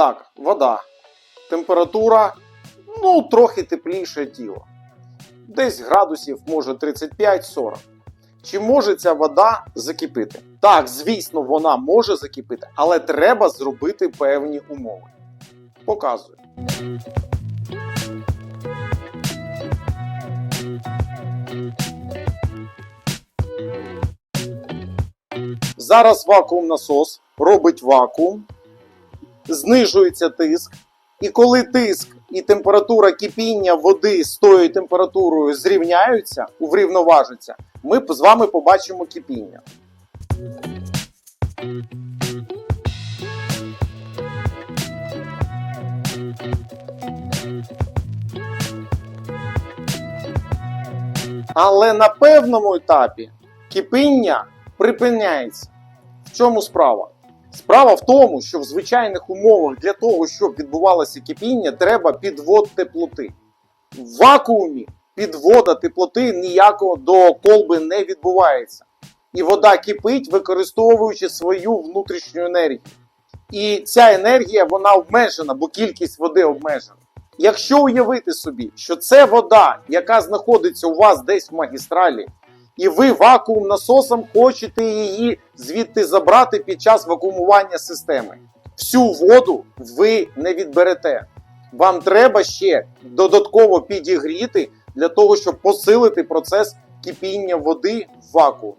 Так, вода. Температура, ну, трохи тепліше тіло. Десь градусів, може 35-40. Чи може ця вода закипити? Так, звісно, вона може закипити, але треба зробити певні умови. Показую. Зараз вакуум насос робить вакуум, знижується тиск. І коли тиск і температура кипіння води з тою температурою зрівняються, врівноважаться, ми з вами побачимо кипіння. Але на певному етапі кипіння припиняється. В чому справа? Справа в тому, що в звичайних умовах для того, щоб відбувалося кипіння, треба підвод теплоти. В вакуумі підвода теплоти ніякого до колби не відбувається. І вода кипить, використовуючи свою внутрішню енергію. І ця енергія вона обмежена, бо кількість води обмежена. Якщо уявити собі, що це вода, яка знаходиться у вас десь в магістралі, і ви вакуум насосом хочете її звідти забрати під час вакуумування системи. Всю воду ви не відберете. Вам треба ще додатково підігріти для того, щоб посилити процес кипіння води в вакуумі.